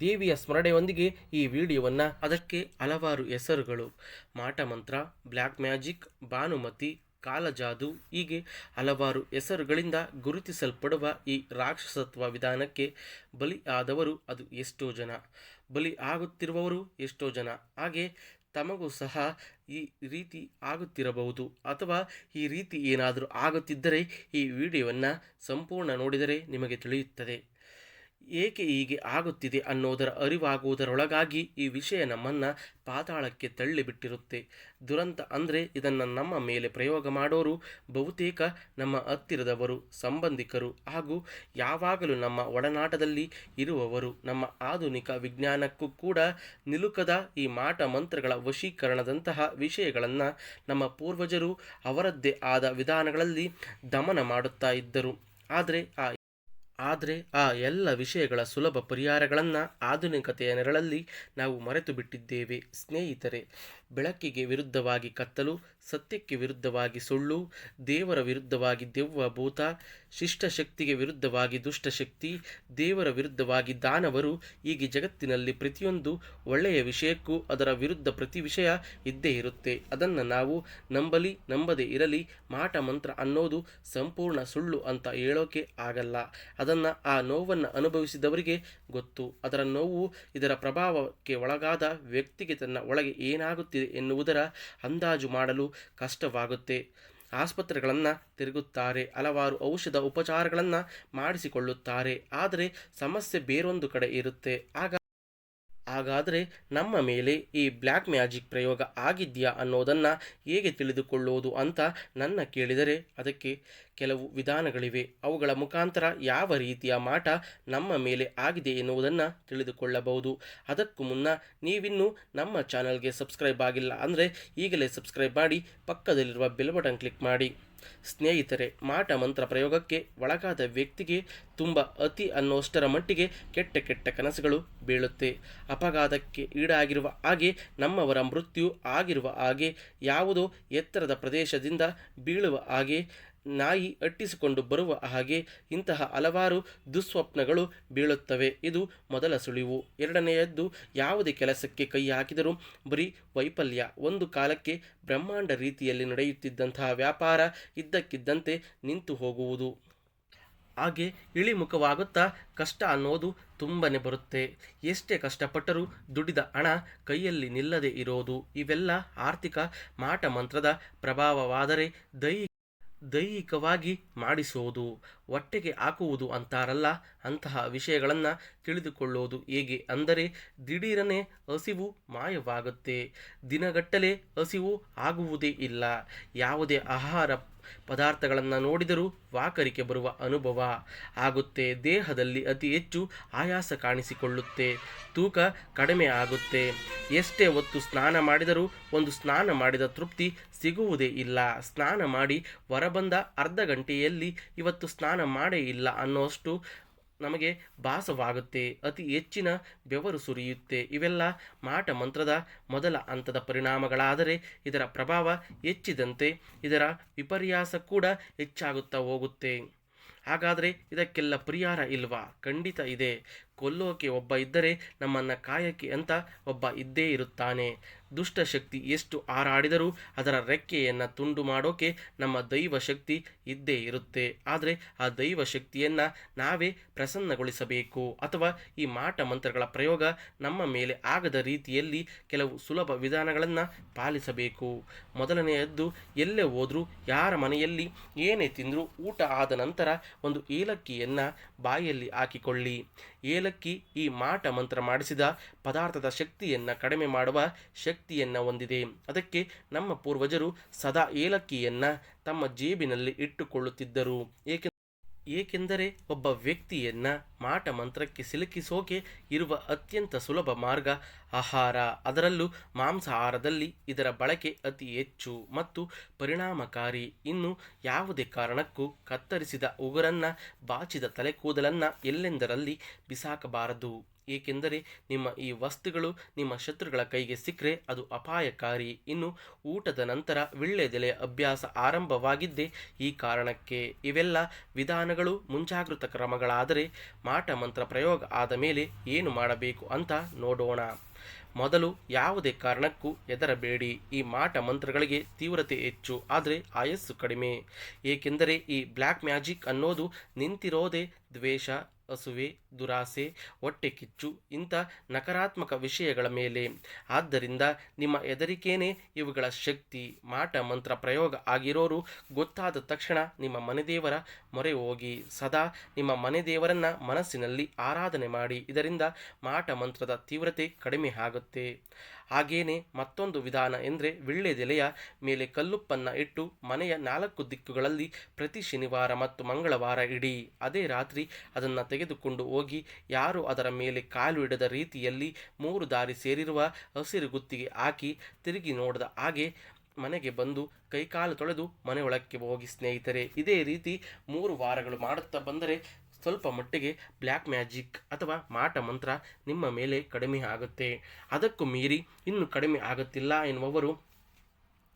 ದೇವಿಯ ಸ್ಮರಣೆಯೊಂದಿಗೆ ಈ ವಿಡಿಯೋವನ್ನು ಅದಕ್ಕೆ ಹಲವಾರು ಹೆಸರುಗಳು. ಮಾಟಮಂತ್ರ ಬ್ಲ್ಯಾಕ್ ಮ್ಯಾಜಿಕ್, ಭಾನುಮತಿ, ಕಾಲಜಾದು ಹೀಗೆ ಹಲವಾರು ಹೆಸರುಗಳಿಂದ ಗುರುತಿಸಲ್ಪಡುವ ಈ ರಾಕ್ಷಸತ್ವ ವಿಧಾನಕ್ಕೆ ಬಲಿ ಆದವರು ಅದು ಎಷ್ಟೋ ಜನ. ಬಲಿ ಆಗುತ್ತಿರುವವರು ಎಷ್ಟೋ ಜನ. ಹಾಗೆ ತಮಗೂ ಸಹ ಈ ರೀತಿ ಆಗುತ್ತಿರಬಹುದು. ಅಥವಾ ಈ ರೀತಿ ಏನಾದರೂ ಆಗುತ್ತಿದ್ದರೆ ಈ ವಿಡಿಯೋವನ್ನು ಸಂಪೂರ್ಣ ನೋಡಿದರೆ ನಿಮಗೆ ತಿಳಿಯುತ್ತದೆ. ಏಕೆ ಹೀಗೆ ಆಗುತ್ತಿದೆ ಅನ್ನೋದರ ಅರಿವಾಗುವುದರೊಳಗಾಗಿ ಈ ವಿಷಯ ನಮ್ಮನ್ನು ಪಾತಾಳಕ್ಕೆ ತಳ್ಳಿಬಿಟ್ಟಿರುತ್ತೆ. ದುರಂತ ಅಂದರೆ ಇದನ್ನು ನಮ್ಮ ಮೇಲೆ ಪ್ರಯೋಗ ಮಾಡೋರು, ಬಹುತೇಕ ನಮ್ಮ ಹತ್ತಿರದವರು, ಸಂಬಂಧಿಕರು ಹಾಗೂ ಯಾವಾಗಲೂ ನಮ್ಮ ಒಡನಾಟದಲ್ಲಿ ಇರುವವರು. ನಮ್ಮ ಆಧುನಿಕ ವಿಜ್ಞಾನಕ್ಕೂ ಕೂಡ ನಿಲುಕದ ಈ ಮಾಟ ಮಂತ್ರಗಳ ವಶೀಕರಣದಂತಹ ವಿಷಯಗಳನ್ನು ನಮ್ಮ ಪೂರ್ವಜರು ಅವರದ್ದೇ ಆದ ವಿಧಾನಗಳಲ್ಲಿ ದಮನ ಮಾಡುತ್ತಾ ಇದ್ದರು. ಆದರೆ ಆ ಆದರೆ ಆ ಎಲ್ಲ ವಿಷಯಗಳ ಸುಲಭ ಪರಿಹಾರಗಳನ್ನು ಆಧುನಿಕತೆಯ ನೆರಳಲ್ಲಿ ನಾವು ಮರೆತು ಬಿಟ್ಟಿದ್ದೇವೆ ಸ್ನೇಹಿತರೆ, ಬೆಳಕಿಗೆ ವಿರುದ್ಧವಾಗಿ ಕತ್ತಲು, ಸತ್ಯಕ್ಕೆ ವಿರುದ್ಧವಾಗಿ ಸುಳ್ಳು, ದೇವರ ವಿರುದ್ಧವಾಗಿ ದೆವ್ವ ಭೂತ ಶಿಷ್ಟಶಕ್ತಿಗೆ ವಿರುದ್ಧವಾಗಿ ದುಷ್ಟಶಕ್ತಿ, ದೇವರ ವಿರುದ್ಧವಾಗಿ ದಾನವರು, ಹೀಗೆ ಜಗತ್ತಿನಲ್ಲಿ ಪ್ರತಿಯೊಂದು ಒಳ್ಳೆಯ ವಿಷಯಕ್ಕೂ ಅದರ ವಿರುದ್ಧ ಪ್ರತಿ ವಿಷಯ ಇದ್ದೇ ಇರುತ್ತೆ. ಅದನ್ನು ನಾವು ನಂಬಲಿ, ನಂಬದೇ ಇರಲಿ, ಮಾಟ ಮಂತ್ರ ಅನ್ನೋದು ಸಂಪೂರ್ಣ ಸುಳ್ಳು ಅಂತ ಹೇಳೋಕೆ ಆಗಲ್ಲ. ಅದನ್ನು ಆ ನೋವನ್ನು ಅನುಭವಿಸಿದವರಿಗೆ ಗೊತ್ತು. ಅದರ ನೋವು ಇದರ ಪ್ರಭಾವಕ್ಕೆ ಒಳಗಾದ ವ್ಯಕ್ತಿಗೆ ತನ್ನ ಒಳಗೆ ಏನಾಗುತ್ತಿದೆ ಎನ್ನುವುದರ ಅಂದಾಜು ಮಾಡಲು ಕಷ್ಟವಾಗುತ್ತೆ. ಆಸ್ಪತ್ರೆಗಳನ್ನು ತಿರುಗುತ್ತಾರೆ ಹಲವಾರು ಔಷಧ ಉಪಚಾರಗಳನ್ನು ಮಾಡಿಸಿಕೊಳ್ಳುತ್ತಾರೆ ಆದರೆ ಸಮಸ್ಯೆ ಬೇರೊಂದು ಕಡೆ ಇರುತ್ತೆ. ಆಗ ಹಾಗಾದರೆ ನಮ್ಮ ಮೇಲೆ ಈ ಬ್ಲ್ಯಾಕ್ ಮ್ಯಾಜಿಕ್ ಪ್ರಯೋಗ ಆಗಿದೆಯಾ ಅನ್ನೋದನ್ನು ಹೇಗೆ ತಿಳಿದುಕೊಳ್ಳುವುದು ಅಂತ ನನ್ನ ಕೇಳಿದರೆ ಅದಕ್ಕೆ ಕೆಲವು ವಿಧಾನಗಳಿವೆ. ಅವುಗಳ ಮುಖಾಂತರ ಯಾವ ರೀತಿಯ ಮಾಟ ನಮ್ಮ ಮೇಲೆ ಆಗಿದೆ ಎನ್ನುವುದನ್ನು ತಿಳಿದುಕೊಳ್ಳಬಹುದು. ಅದಕ್ಕೂ ಮುನ್ನ ನೀವಿನ್ನೂ ನಮ್ಮ ಚಾನಲ್ಗೆ ಸಬ್ಸ್ಕ್ರೈಬ್ ಆಗಿಲ್ಲ ಅಂದರೆ ಈಗಲೇ ಸಬ್ಸ್ಕ್ರೈಬ್ ಮಾಡಿ ಪಕ್ಕದಲ್ಲಿರುವ ಬೆಲ್ ಬಟನ್ ಕ್ಲಿಕ್ ಮಾಡಿ. ಸ್ನೇಹಿತರೆ, ಮಾಟ ಮಂತ್ರ ಪ್ರಯೋಗಕ್ಕೆ ಒಳಗಾದ ವ್ಯಕ್ತಿಗೆ ತುಂಬ ಅತಿ ಅನ್ನೋಷ್ಟರ ಮಟ್ಟಿಗೆ ಕೆಟ್ಟ ಕೆಟ್ಟ ಕನಸುಗಳು ಬೀಳುತ್ತೆ. ಅಪಘಾತಕ್ಕೆ ಈಡಾಗಿರುವ ಹಾಗೆ ನಮ್ಮವರ ಮೃತ್ಯು ಆಗಿರುವ ಹಾಗೆ ಯಾವುದೋ ಎತ್ತರದ ಪ್ರದೇಶದಿಂದ ಬೀಳುವ ಹಾಗೆ ನಾಯಿ ಅಟ್ಟಿಸಿಕೊಂಡು ಬರುವ ಹಾಗೆ ಇಂತಹ ಹಲವಾರು ದುಸ್ವಪ್ನಗಳು ಬೀಳುತ್ತವೆ. ಇದು ಮೊದಲ ಸುಳಿವು. ಎರಡನೆಯದ್ದು, ಯಾವುದೇ ಕೆಲಸಕ್ಕೆ ಕೈ ಹಾಕಿದರೂ ಬರೀ ವೈಫಲ್ಯ. ಒಂದು ಕಾಲಕ್ಕೆ ಬ್ರಹ್ಮಾಂಡ ರೀತಿಯಲ್ಲಿ ನಡೆಯುತ್ತಿದ್ದಂತಹ ವ್ಯಾಪಾರ ಇದ್ದಕ್ಕಿದ್ದಂತೆ ನಿಂತು ಹೋಗುವುದು. ಹಾಗೆ ಇಳಿಮುಖವಾಗುತ್ತಾ ಕಷ್ಟ ಅನ್ನೋದು ತುಂಬನೇ ಬರುತ್ತೆ. ಎಷ್ಟೇ ಕಷ್ಟಪಟ್ಟರೂ ದುಡಿದ ಹಣ ಕೈಯಲ್ಲಿ ನಿಲ್ಲದೆ ಇರೋದು. ಇವೆಲ್ಲ ಆರ್ಥಿಕ ಮಾಟ ಮಂತ್ರದ ಪ್ರಭಾವವಾದರೆ ದೈ ದೈಹಿಕವಾಗಿ ಮಾಡಿಸುವುದು ಹೊಟ್ಟೆಗೆ ಹಾಕುವುದು ಅಂತಾರಲ್ಲ, ಅಂತಹ ವಿಷಯಗಳನ್ನು ತಿಳಿದುಕೊಳ್ಳುವುದು ಹೇಗೆ ಅಂದರೆ ದಿಢೀರನೆ ಹಸಿವು ಮಾಯವಾಗುತ್ತೆ. ದಿನಗಟ್ಟಲೆ ಹಸಿವು ಆಗುವುದೇ ಇಲ್ಲ. ಯಾವುದೇ ಆಹಾರ ಪದಾರ್ಥಗಳನ್ನು ನೋಡಿದರೂ ವಾಕರಿಕೆ ಬರುವ ಅನುಭವ. ಆಗುತ್ತೆ, ದೇಹದಲ್ಲಿ ಅತಿ ಹೆಚ್ಚು ಆಯಾಸ ಕಾಣಿಸಿಕೊಳ್ಳುತ್ತೆ. ತೂಕ ಕಡಿಮೆ ಆಗುತ್ತೆ. ಎಷ್ಟೇ ಹೊತ್ತು ಸ್ನಾನ ಮಾಡಿದರೂ ಒಂದು ಸ್ನಾನ ಮಾಡಿದ ತೃಪ್ತಿ ಸಿಗುವುದೇ ಇಲ್ಲ. ಸ್ನಾನ ಮಾಡಿ ಹೊರಬಂದ ಅರ್ಧ ಗಂಟೆಯಲ್ಲಿ ಇವತ್ತು ಸ್ನಾನ ಮಾಡೇ ಇಲ್ಲ ಅನ್ನೋಷ್ಟು ನಮಗೆ ಭಾಸವಾಗುತ್ತೆ, ಅತಿ ಹೆಚ್ಚಿನ ಬೆವರು ಸುರಿಯುತ್ತೆ. ಇವೆಲ್ಲ ಮಾಟ ಮಂತ್ರದ ಮೊದಲ ಹಂತದ ಪರಿಣಾಮಗಳಾದರೆ ಇದರ ಪ್ರಭಾವ ಹೆಚ್ಚಿದಂತೆ ಇದರ ವಿಪರ್ಯಾಸ ಕೂಡ ಹೆಚ್ಚಾಗುತ್ತಾ ಹೋಗುತ್ತೆ. ಹಾಗಾದರೆ ಇದಕ್ಕೆಲ್ಲ ಪರಿಹಾರ ಇಲ್ವಾ? ಖಂಡಿತ ಇದೆ. ಕೊಲ್ಲೋಕೆ ಒಬ್ಬ ಇದ್ದರೆ ನಮ್ಮನ್ನು ಕಾಯಕ್ಕೆ ಅಂತ ಒಬ್ಬ ಇದ್ದೇ ಇರುತ್ತಾನೆ. ದುಷ್ಟಶಕ್ತಿ ಎಷ್ಟು ಹಾರಾಡಿದರೂ ಅದರ ರೆಕ್ಕೆಯನ್ನು ತುಂಡು ಮಾಡೋಕೆ ನಮ್ಮ ದೈವ ಶಕ್ತಿ ಇದ್ದೇ ಇರುತ್ತೆ. ಆದರೆ ಆ ದೈವ ಶಕ್ತಿಯನ್ನು ನಾವೇ ಪ್ರಸನ್ನಗೊಳಿಸಬೇಕು. ಅಥವಾ ಈ ಮಾಟ ಮಂತ್ರಗಳ ಪ್ರಯೋಗ ನಮ್ಮ ಮೇಲೆ ಆಗದ ರೀತಿಯಲ್ಲಿ ಕೆಲವು ಸುಲಭ ವಿಧಾನಗಳನ್ನು ಪಾಲಿಸಬೇಕು. ಮೊದಲನೆಯದ್ದು, ಎಲ್ಲೇ ಹೋದರೂ ಯಾರ ಮನೆಯಲ್ಲಿ ಏನೇ ತಿಂದರೂ ಊಟ ಆದ ನಂತರ ಒಂದು ಏಲಕ್ಕಿಯನ್ನು ಬಾಯಲ್ಲಿ ಹಾಕಿಕೊಳ್ಳಿ. ಏಲಕ್ಕಿ ಈ ಮಾಟ ಮಂತ್ರ ಮಾಡಿಸಿದ ಪದಾರ್ಥದ ಶಕ್ತಿಯನ್ನು ಕಡಿಮೆ ಮಾಡುವ ಶಕ್ತಿಯನ್ನು ಹೊಂದಿದೆ. ಅದಕ್ಕೆ ನಮ್ಮ ಪೂರ್ವಜರು ಸದಾ ಏಲಕ್ಕಿಯನ್ನು ತಮ್ಮ ಜೇಬಿನಲ್ಲಿ ಇಟ್ಟುಕೊಳ್ಳುತ್ತಿದ್ದರು. ಏಕೆ ಏಕೆಂದರೆ ಒಬ್ಬ ವ್ಯಕ್ತಿಯನ್ನು ಮಾಟ ಮಂತ್ರಕ್ಕೆ ಸಿಲುಕಿಸೋಕೆ ಇರುವ ಅತ್ಯಂತ ಸುಲಭ ಮಾರ್ಗ ಆಹಾರ. ಅದರಲ್ಲೂ ಮಾಂಸಾಹಾರದಲ್ಲಿ ಇದರ ಬಳಕೆ ಅತಿ ಹೆಚ್ಚು ಮತ್ತು ಪರಿಣಾಮಕಾರಿ. ಇನ್ನು ಯಾವುದೇ ಕಾರಣಕ್ಕೂ ಕತ್ತರಿಸಿದ ಉಗುರನ್ನು, ಬಾಚಿದ ತಲೆ ಕೂದಲನ್ನ ಎಲ್ಲೆಂದರಲ್ಲಿ ಬಿಸಾಕಬಾರದು. ಏಕೆಂದರೆ ನಿಮ್ಮ ಈ ವಸ್ತುಗಳು ನಿಮ್ಮ ಶತ್ರುಗಳ ಕೈಗೆ ಸಿಕ್ಕರೆ ಅದು ಅಪಾಯಕಾರಿ. ಇನ್ನು ಊಟದ ನಂತರ ವಿಳ್ಳೆದೆಲೆಯ ಅಭ್ಯಾಸ ಆರಂಭವಾಗಿದ್ದೇ ಈ ಕಾರಣಕ್ಕೆ ಇವೆಲ್ಲ ವಿಧಾನಗಳು ಮುಂಜಾಗೃತ ಕ್ರಮಗಳಾದರೆ ಮಾಟ ಮಂತ್ರ ಪ್ರಯೋಗ ಆದ ಮೇಲೆ ಏನು ಮಾಡಬೇಕು ಅಂತ ನೋಡೋಣ. ಮೊದಲು ಯಾವುದೇ ಕಾರಣಕ್ಕೂ ಹೆದರಬೇಡಿ. ಈ ಮಾಟ ಮಂತ್ರಗಳಿಗೆ ತೀವ್ರತೆ ಹೆಚ್ಚು, ಆದರೆ ಆಯಸ್ಸು ಕಡಿಮೆ. ಏಕೆಂದರೆ ಈ ಬ್ಲ್ಯಾಕ್ ಮ್ಯಾಜಿಕ್ ಅನ್ನೋದು ನಿಂತಿರೋದೇ ದ್ವೇಷ ಅಸುವೆ ದುರಾಸೆ, ಹೊಟ್ಟೆ ಕಿಚ್ಚು ಇಂಥ ನಕಾರಾತ್ಮಕ ವಿಷಯಗಳ ಮೇಲೆ. ಆದ್ದರಿಂದ ನಿಮ್ಮ ಹೆದರಿಕೆನೇ ಇವುಗಳ ಶಕ್ತಿ. ಮಾಟ, ಮಂತ್ರ, ಪ್ರಯೋಗ ಆಗಿರೋರು ಗೊತ್ತಾದ ತಕ್ಷಣ ನಿಮ್ಮ ಮನೆದೇವರ ಮೊರೆ ಹೋಗಿ ಸದಾ ನಿಮ್ಮ ಮನೆದೇವರನ್ನ ಮನಸ್ಸಿನಲ್ಲಿ ಆರಾಧನೆ ಮಾಡಿ. ಇದರಿಂದ ಮಾಟ, ಮಂತ್ರದ ತೀವ್ರತೆ ಕಡಿಮೆ ಆಗುತ್ತೆ. ಹಾಗೇನೆ ಮತ್ತೊಂದು ವಿಧಾನ ಎಂದರೆ ವಿಳ್ಳೆದೆಲೆಯ ಮೇಲೆ ಕಲ್ಲುಪ್ಪನ್ನು ಇಟ್ಟು ಮನೆಯ ನಾಲ್ಕು ದಿಕ್ಕುಗಳಲ್ಲಿ ಪ್ರತಿ ಶನಿವಾರ ಮತ್ತು ಮಂಗಳವಾರ ಇಡಿ. ಅದೇ ರಾತ್ರಿ ಅದನ್ನು ತೆಗೆದುಕೊಂಡು ಹೋಗಿ ಯಾರು ಅದರ ಮೇಲೆ ಕಾಲು ಇಡದ ರೀತಿಯಲ್ಲಿ ಮೂರು ದಾರಿ ಸೇರಿರುವ ಹಸಿರು ಗುತ್ತಿಗೆ ಹಾಕಿ ತಿರುಗಿ ನೋಡಿದ ಹಾಗೆ ಮನೆಗೆ ಬಂದು ಕೈಕಾಲು ತೊಳೆದು ಮನೆಯೊಳಕ್ಕೆ ಹೋಗಿ ಸ್ನೇಹಿತರೆ. ಇದೇ ರೀತಿ ಮೂರು ವಾರಗಳು ಮಾಡುತ್ತಾ ಬಂದರೆ ಸ್ವಲ್ಪ ಮಟ್ಟಿಗೆ ಬ್ಲ್ಯಾಕ್ ಮ್ಯಾಜಿಕ್ ಅಥವಾ ಮಾಟ ಮಂತ್ರ ನಿಮ್ಮ ಮೇಲೆ ಕಡಿಮೆ ಆಗುತ್ತೆ. ಅದಕ್ಕೂ ಮೀರಿ ಇನ್ನೂ ಕಡಿಮೆ ಆಗುತ್ತಿಲ್ಲ ಎನ್ನುವವರು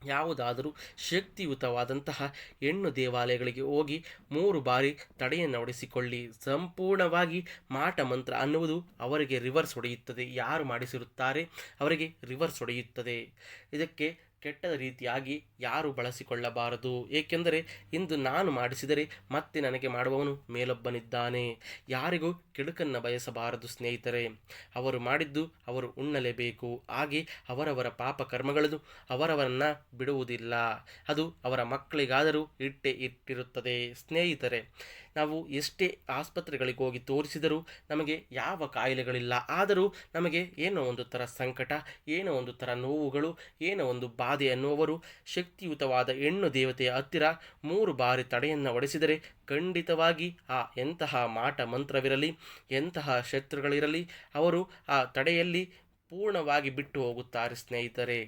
ಯಾವುದಾದರೂ ಶಕ್ತಿಯುತವಾದಂತಹ ಹೆಣ್ಣು ದೇವಾಲಯಗಳಿಗೆ ಹೋಗಿ ಮೂರು ಬಾರಿ ತಡೆಯನ್ನು ಹೊಡೆಸಿಕೊಳ್ಳಿ. ಸಂಪೂರ್ಣವಾಗಿ ಮಾಟ ಮಂತ್ರ ಅನ್ನುವುದು ಅವರಿಗೆ ರಿವರ್ಸ್ ಹೊಡೆಯುತ್ತದೆ. ಯಾರು ಮಾಡಿಸಿರುತ್ತಾರೆ ಅವರಿಗೆ ರಿವರ್ಸ್ ಹೊಡೆಯುತ್ತದೆ. ಇದಕ್ಕೆ ಕೆಟ್ಟದ ರೀತಿಯಾಗಿ ಯಾರು ಬಳಸಿಕೊಳ್ಳಬಾರದು. ಏಕೆಂದರೆ ಇಂದು ನಾನು ಮಾಡಿಸಿದರೆ ಮತ್ತೆ ನನಗೆ ಮಾಡುವವನು ಮೇಲೊಬ್ಬನಿದ್ದಾನೆ. ಯಾರಿಗೂ ಕೆಡುಕನ್ನು ಬಯಸಬಾರದು ಸ್ನೇಹಿತರೆ. ಅವರು ಮಾಡಿದ್ದು ಅವರು ಉಣ್ಣಲೇಬೇಕು. ಹಾಗೆ ಅವರವರ ಪಾಪ ಕರ್ಮಗಳನ್ನು ಅವರವರನ್ನು ಬಿಡುವುದಿಲ್ಲ. ಅದು ಅವರ ಮಕ್ಕಳಿಗಾದರೂ ಇಟ್ಟೇ ಇಟ್ಟಿರುತ್ತದೆ. ಸ್ನೇಹಿತರೆ ನಾವು ಎಷ್ಟೇ ಆಸ್ಪತ್ರೆಗಳಿಗೆ ಹೋಗಿ ತೋರಿಸಿದರೂ ನಮಗೆ ಯಾವ ಕಾಯಿಲೆಗಳಿಲ್ಲ. ಆದರೂ ನಮಗೆ ಏನೋ ಒಂದು ಥರ ಸಂಕಟ, ಏನೋ ಒಂದು ಥರ ನೋವುಗಳು, ಏನೋ ಒಂದು ಬಾಧೆ ಅನ್ನುವರು ಶಕ್ತಿಯುತವಾದ ಹೆಣ್ಣು ದೇವತೆಯ ಹತ್ತಿರ ಮೂರು ಬಾರಿ ತಡೆಯನ್ನು ಒಡೆಸಿದರೆ ಖಂಡಿತವಾಗಿ ಆ ಎಂತಹ ಮಾಟ ಮಂತ್ರವಿರಲಿ, ಎಂತಹ ಶತ್ರುಗಳಿರಲಿ, ಅವರು ಆ ತಡೆಯಲ್ಲಿ ಪೂರ್ಣವಾಗಿ ಬಿಟ್ಟು ಹೋಗುತ್ತಾರೆ ಸ್ನೇಹಿತರೆ.